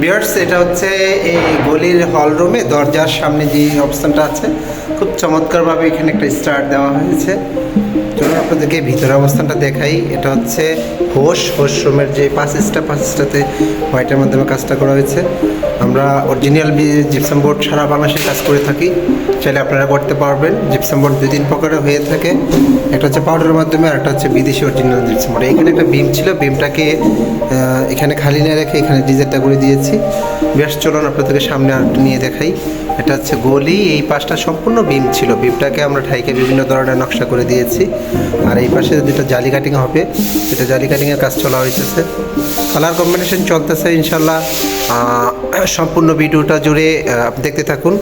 বিয়ার্স, এটা হচ্ছে এই গলির হল রুমে দরজার সামনে যে অপশানটা আছে, খুব চমৎকারভাবে এখানে একটা স্টার্ট দেওয়া হয়েছে। চলুন আপনাদেরকে ভিতরে অবস্থানটা দেখাই। এটা হচ্ছে হোস হোস রুমের যে পাঁচিসটা পাঁচিসটাতে হোয়াইটের মাধ্যমে কাজটা করা হয়েছে। আমরা অরিজিনাল জিপসাম বোর্ড সারা বাংলাদেশে কাজ করে থাকি। চাইলে আপনারা করতে পারবেন। জিপসাম বোর্ড দুই তিন প্রকারের হয়ে থাকে। একটা হচ্ছে পাউডারের মাধ্যমে আর একটা হচ্ছে বিদেশি অরিজিনাল জিপসাম বোর্ড এখানে একটা বিম ছিল। বিমটাকে এখানে খালি না রেখে এখানে ডিজাইনটা করে দিয়েছি। বেশ চলুন আপনাদেরকে সামনে আর নিয়ে দেখাই। এটা হচ্ছে গলি। এই পাশটা সম্পূর্ণ বিম ছিল। বিমটাকে আমরা ঠাইকে বিভিন্ন ধরনের নকশা করে দিয়েছি। আর এই পাশে যেটা জালি কাটিং হবে, সেটা জালি কাটিংয়ের কাজ চলা হইতেছে। কালার কম্বিনেশন চলতেছে ইনশাল্লাহ সম্পূর্ণ ভিডিওটা জুড়ে দেখতে থাকুন।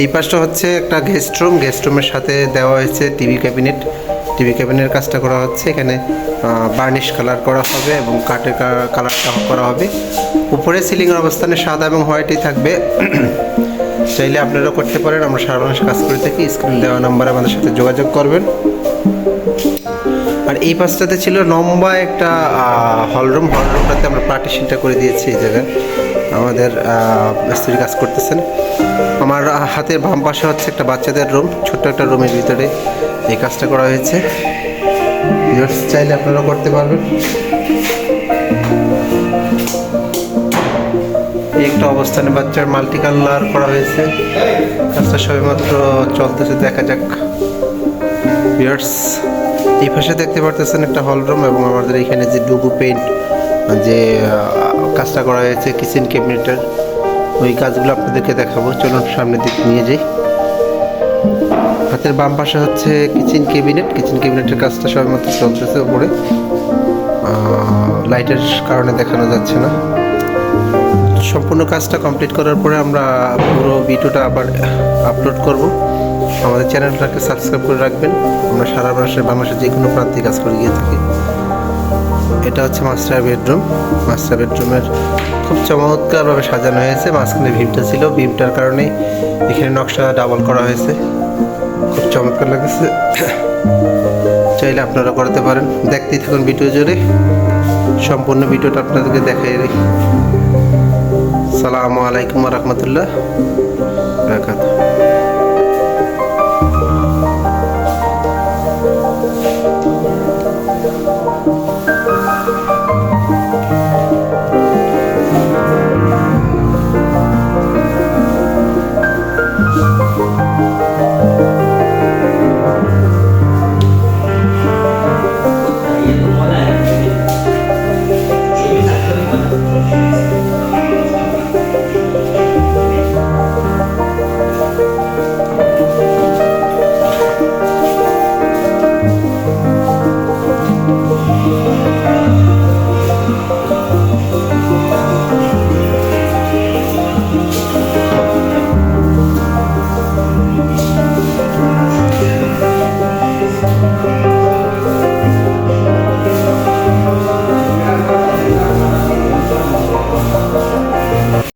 এই পাশটা হচ্ছে একটা গেস্ট রুম গেস্ট রুমের সাথে দেওয়া হয়েছে টিভি ক্যাবিনেট টিভি ক্যাবিনের কাজটা করা হচ্ছে। এখানে বার্নিশ কালার করা হবে এবং কাঠের কালারটা করা হবে। উপরে সিলিংয়ের অবস্থানে সাদা এবং হোয়াইটই থাকবে। চাইলে আপনারা করতে পারেন। আমরা সারা কাজ করে থাকি। স্ক্রিন দেওয়া নাম্বারে আমাদের সাথে যোগাযোগ করবেন। আর এই পাশটাতে ছিল লম্বা একটা হলরুম। হলরুমটাতে আমরা পার্টিশনটা করে দিয়েছি এই জায়গায়। আমাদের মিস্ত্রি কাজ করতেছেন। আমার হাতের বাম পাশে হচ্ছে একটা বাচ্চাদের রুম, ছোট্ট একটা রুমের ভিতরে এই কাজটা করা হয়েছে। চাইলে আপনারা করতে পারবেন। একটা অবস্থানে বাচ্চার মাল্টি কালার করা হয়েছে। কাজটা সবেমাত্র চলতেছে, দেখা যাক। বিয়ার্স এই পাশে দেখতে পারতেছেন একটা হল রুম এবং আমাদের এখানে যে ডুবু পেন্ট যে কাজটা করা হয়েছে কিচেন ক্যাবিনেটের ওই কাজগুলো আপনাদেরকে দেখাবো। চলুন সামনের দিকে নিয়ে যাই। হাতের বাম পাশে হচ্ছে কিচেন ক্যাবিনেট কিচেন ক্যাবিনেটের কাজটা সবেমাত্র চলতেছে উপরে। লাইটের কারণে দেখানো যাচ্ছে না। সম্পূর্ণ কাজটা কমপ্লিট করার পরে আমরা পুরো ভিডিওটা আবার আপলোড করব। আমাদের চ্যানেলটাকে সাবস্ক্রাইব করে রাখবেন। আমরা সারা বাংলাদেশে বাংলাদেশের যে কোনো প্রান্তে কাজ করে গিয়ে থাকি। এটা হচ্ছে মাস্টার বেডরুম। মাস্টার বেডরুমের খুব চমৎকারভাবে সাজানো হয়েছে। মাঝখানে ভীমটা ছিল। ভীমটার কারণে এখানে নকশা ডাবল করা হয়েছে। খুব চমৎকার লাগছে চাইলে আপনারা করতে পারেন। দেখতেই থাকুন ভিডিও জুড়ে। সম্পূর্ণ ভিডিওটা আপনাদেরকে দেখাই দিই সালামু আলাইকুম রহমতুল্লাহ বারাকাতুহু।